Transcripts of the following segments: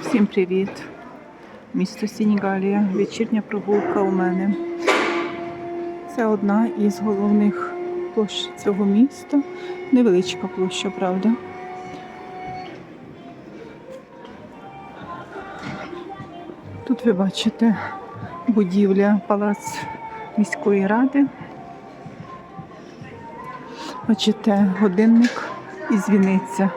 Всім привіт! Місто Сінігалія. Вечірня прогулка у мене. Це одна із головних площ цього міста. Невеличка площа, правда. Тут ви бачите будівля палац міської ради. Бачите годинник і дзвіниця.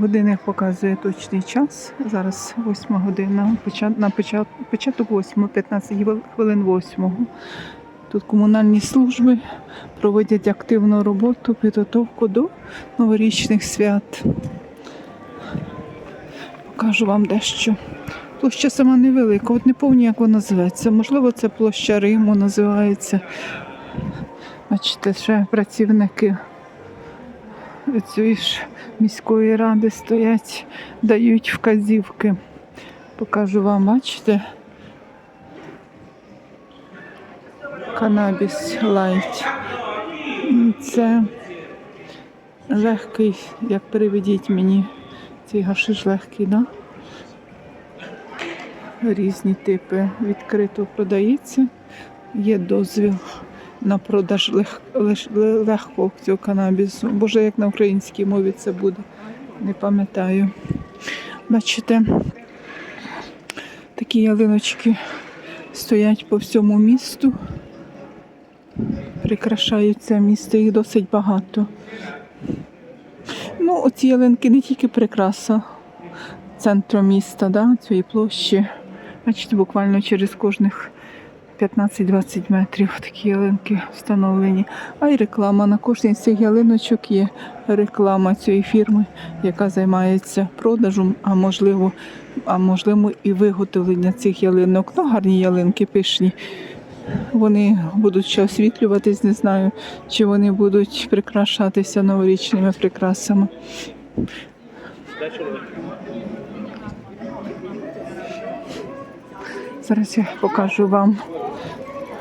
Годинник показує точний час. Зараз 8 година, на почат- початок 8, 15 хвилин 8. Тут комунальні служби проводять активну роботу, підготовку до новорічних свят. Покажу вам дещо. Площа сама невелика, от не пам'ятаю, як вона називається. Можливо, це площа Риму називається. Бачите, ще працівники цієї ж міської ради стоять, дають вказівки. Покажу вам, бачите? Канабіс лайт. Це легкий, як переведіть мені, цей гашиш легкий, да? Різні типи відкрито продається. Є дозвіл на продаж лег, леж- ле- легкого цього канабісу. Боже, як на українській мові це буде, не пам'ятаю. Бачите, такі ялиночки стоять по всьому місту, прикрашають це місто, їх досить багато. Ну, оці ялинки не тільки прикраса центру міста, да, цієї площі. Бачите, буквально через кожних 15-20 метрів такі ялинки встановлені. А й реклама. На кожній з цих ялиночок є реклама цієї фірми, яка займається продажем, а можливо, а можливо і виготовлення цих ялинок. Ну, гарні ялинки пишні. Вони будуть ще освітлюватись, не знаю, чи вони будуть прикрашатися новорічними прикрасами. Зараз я покажу вам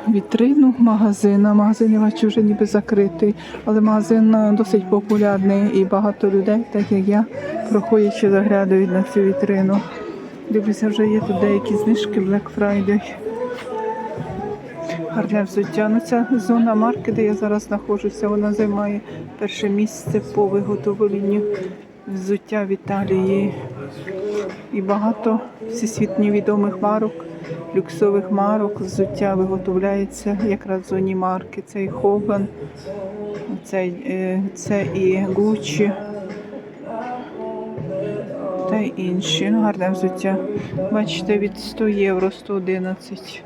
вітрину магазина. Магазин я бачу вже ніби закритий, але магазин е, досить популярний і багато людей, так як я, проходячи, заглядають на цю вітрину. Дивлюся, вже є тут деякі знижки Black Friday. Гарне взуття. Ну, ця зона марки, де я зараз знаходжуся, вона займає перше місце по виготовленню взуття в Італії. І багато всесвітньо відомих марок, люксових марок, взуття виготовляється якраз в зоні марки. Це і Хоган, це, е, це і Гуччі та й інші. Гарне взуття. Бачите, від 100 євро 111.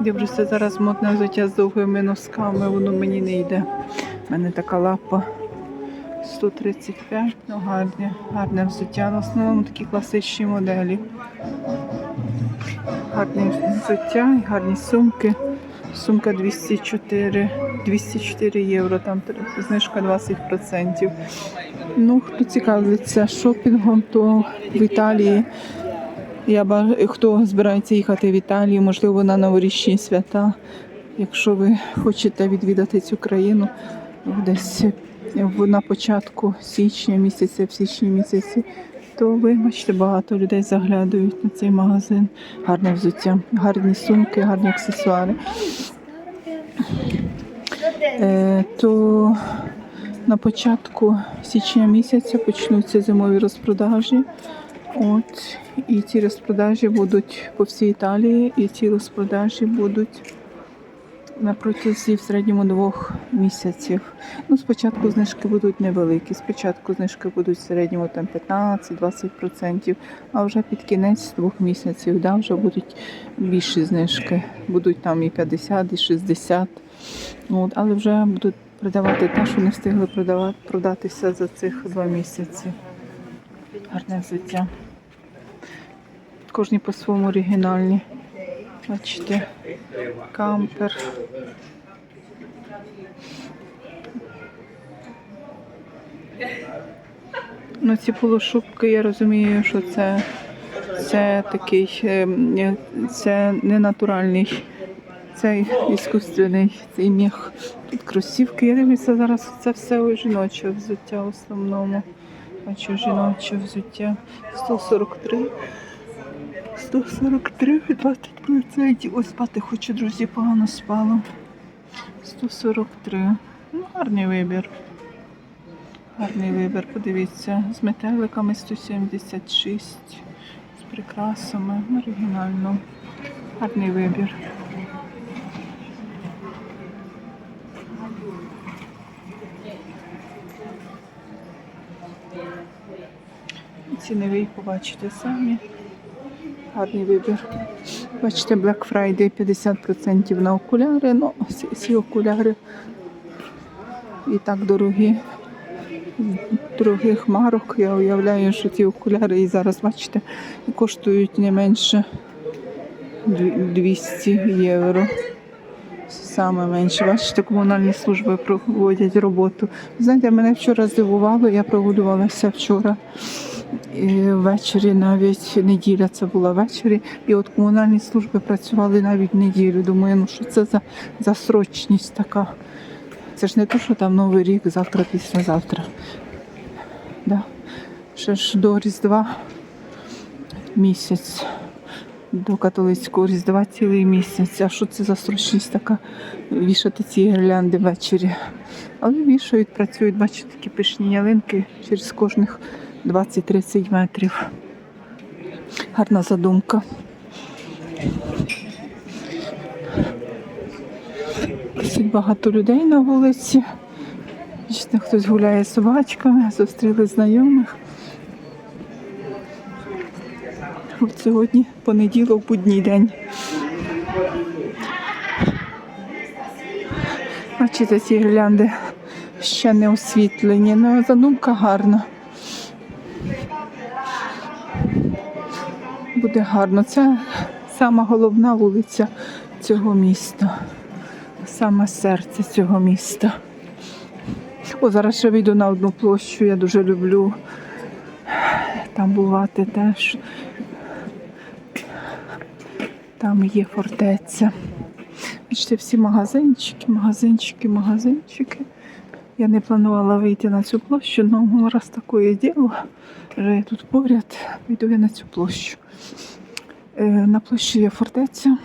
Дивлюся, зараз модне взуття з довгими носками, воно мені не йде. У мене така лапа. 135, ну гарне, гарне взуття. В основному такі класичні моделі. Гарне взуття, і гарні сумки. Сумка 204, 204 євро, там знижка 20%. Ну, хто цікавиться шопінгом, то в Італії. Я ба- хто збирається їхати в Італію, можливо, на новорічні свята. Якщо ви хочете відвідати цю країну десь на початку січня місяця, в січні місяці, то ви бачите, багато людей заглядають на цей магазин. Гарне взуття, гарні сумки, гарні аксесуари. Е, то на початку січня місяця почнуться зимові розпродажі. От, і ці розпродажі будуть по всій Італії, і ці розпродажі будуть на протязі в середньому двох місяців. Ну, спочатку знижки будуть невеликі. Спочатку знижки будуть в середньому там 15-20%, а вже під кінець двох місяців да, вже будуть більші знижки. Будуть там і 50, і 60. От, але вже будуть продавати те, що не встигли продавати, продатися за цих два місяці. Гарне взуття. Кожні по-своєму оригінальні. Бачите, кампер. Ну, ці полушубки, я розумію, що це, це такий, ем, е, це не натуральний, це іскусственний цей міх. Тут кросівки. Я дивлюся зараз, це все жіноче взуття в основному. Бачу жіноче взуття 143. 143, 20%. Ось спати хочу, друзі, погано спала. 143. Ну, гарний вибір. Гарний вибір, подивіться. З метеликами 176. З прикрасами. Оригінально. Гарний вибір. Ціновий побачите самі. Гарний вибір. Бачите, Black Friday 50% на окуляри. Ну, ці окуляри і так дорогі. З Дорогих марок. Я уявляю, що ці окуляри і зараз, бачите, коштують не менше 200 євро. Саме менше. Бачите, комунальні служби проводять роботу. Знаєте, мене вчора здивувало, я прогулювалася вчора. І ввечері навіть неділя це була ввечері, і от комунальні служби працювали навіть неділю. Думаю, ну що це за, за срочність така. Це ж не то, що там Новий рік, завтра, післязавтра. Да. Ще ж до Різдва місяць. До католицького Різдва цілий місяць. А що це за срочність така вішати ці гірлянди ввечері? Але вішають, працюють, бачите, такі пишні ялинки через кожних 20-30 метрів. Гарна задумка. Досить багато людей на вулиці. Бачите, хтось гуляє з собачками, зустріли знайомих. От сьогодні понеділок, будній день. Бачите, ці гірлянди ще не освітлені, але задумка гарна. Буде гарно. Це сама головна вулиця цього міста. Саме серце цього міста. О, зараз ще вийду на одну площу. Я дуже люблю там бувати теж. Там є фортеця. Бачите, всі магазинчики, магазинчики, магазинчики. Я не планувала вийти на цю площу, але раз таке діло, вже я тут поряд, вийду я на цю площу. Е, На площі є фортеця.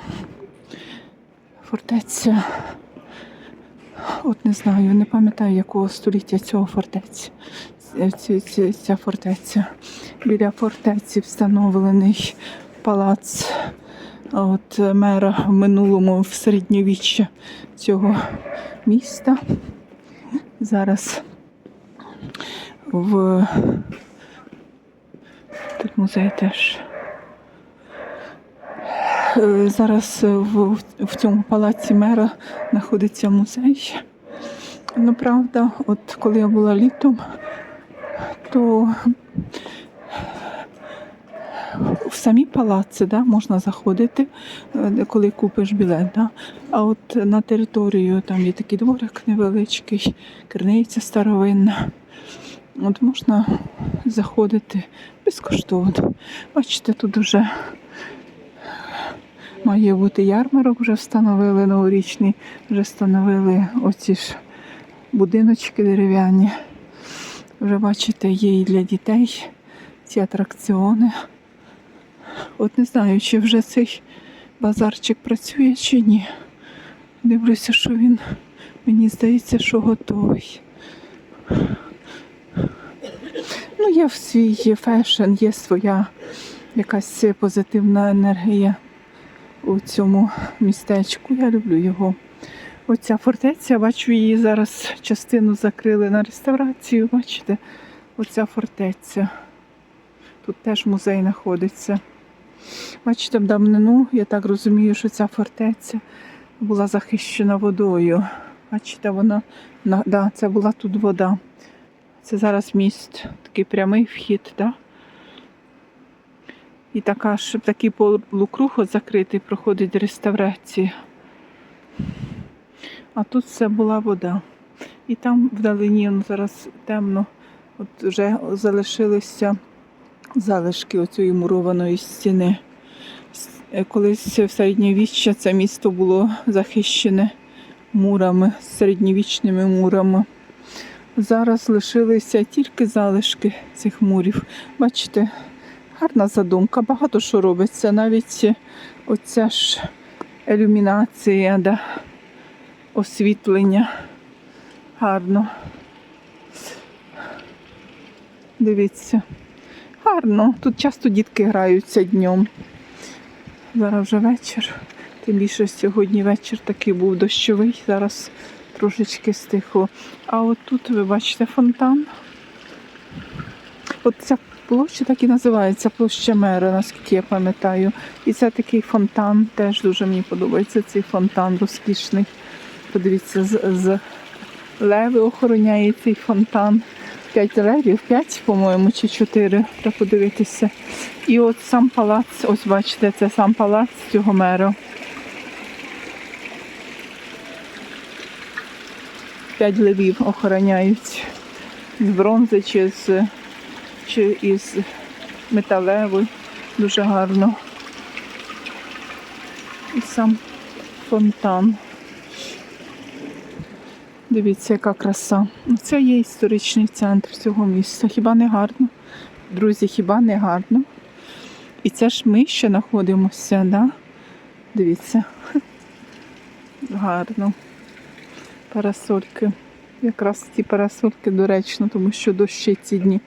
Фортеця. От не знаю, не пам'ятаю, якого століття цього фортеця. Ця, ця, ця фортеця. Біля фортеці встановлений палац от, мера в минулому в середньовіччя цього міста. Зараз в тут музей теж. Е, Зараз в, в цьому палаці мера знаходиться музей. Ну, правда, от коли я була літом, то в самі палаци да, можна заходити, е, коли купиш білет. Да? А от на територію там є такий дворик невеличкий, криниця старовинна. От можна заходити безкоштовно. Бачите, тут вже має бути ярмарок, вже встановили новорічний, вже встановили оці ж будиночки дерев'яні. Вже бачите, є і для дітей ці атракціони. От не знаю, чи вже цей базарчик працює чи ні. Дивлюся, що він, мені здається, що готовий. Ну, є в свій фешн, є своя якась позитивна енергія у цьому містечку. Я люблю його. Оця фортеця, бачу, її зараз частину закрили на реставрацію. Бачите, оця фортеця. Тут теж музей знаходиться. Бачите, в давнину, я так розумію, що ця фортеця була захищена водою. Бачите, вона на- да, це була тут вода. Це зараз міст, такий прямий вхід, да? І така ж такий полукруг закритий проходить реставрація. А тут все була вода. І там вдалині зараз темно, от вже залишилися залишки оцієї мурованої стіни. Е, Колись в середньовіччя це місто було захищене мурами, середньовічними мурами. Зараз лишилися тільки залишки цих мурів. Бачите, гарна задумка, багато що робиться. Навіть оця ж ілюмінація, да, освітлення. Гарно. Дивіться. Гарно. Тут часто дітки граються днем. Зараз вже вечір. Тим більше сьогодні вечір такий був дощовий. Зараз трошечки стихло. А от тут ви бачите фонтан. От ця площа так і називається площа мера, наскільки я пам'ятаю. І це такий фонтан, теж дуже мені подобається цей фонтан розкішний. Подивіться, з, з леви охороняє цей фонтан. П'ять левів, п'ять, по-моєму, чи чотири. Треба подивитися. І от сам палац, ось бачите, це сам палац цього мера. П'ять левів охороняють з бронзи чи з чи із металевої. Дуже гарно. І сам фонтан. Дивіться, яка краса. Це є історичний центр цього міста. Хіба не гарно? Друзі, хіба не гарно? І це ж ми ще знаходимося, да? Дивіться. Гарно. Парасольки. Якраз ці парасольки доречно, тому що дощі ці дні.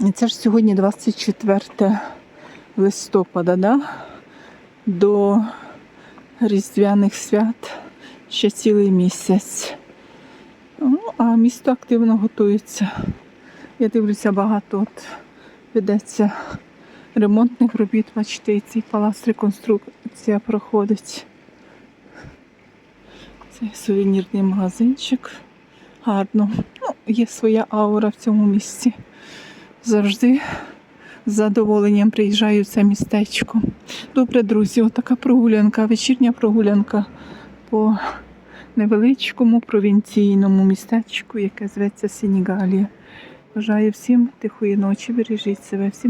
І це ж сьогодні 24 листопада, да? До Різдвяних свят ще цілий місяць. Ну, а місто активно готується. Я дивлюся, багато от ведеться ремонтних робіт. Бачите, і цей палац реконструкція проходить. Це сувенірний магазинчик. Гарно. Ну, є своя аура в цьому місці. Завжди з задоволенням приїжджаю в це містечко. Добре, друзі, отака прогулянка, вечірня прогулянка по невеличкому провінційному містечку, яке зветься Сенігалія. Бажаю всім тихої ночі, бережіть себе, всім.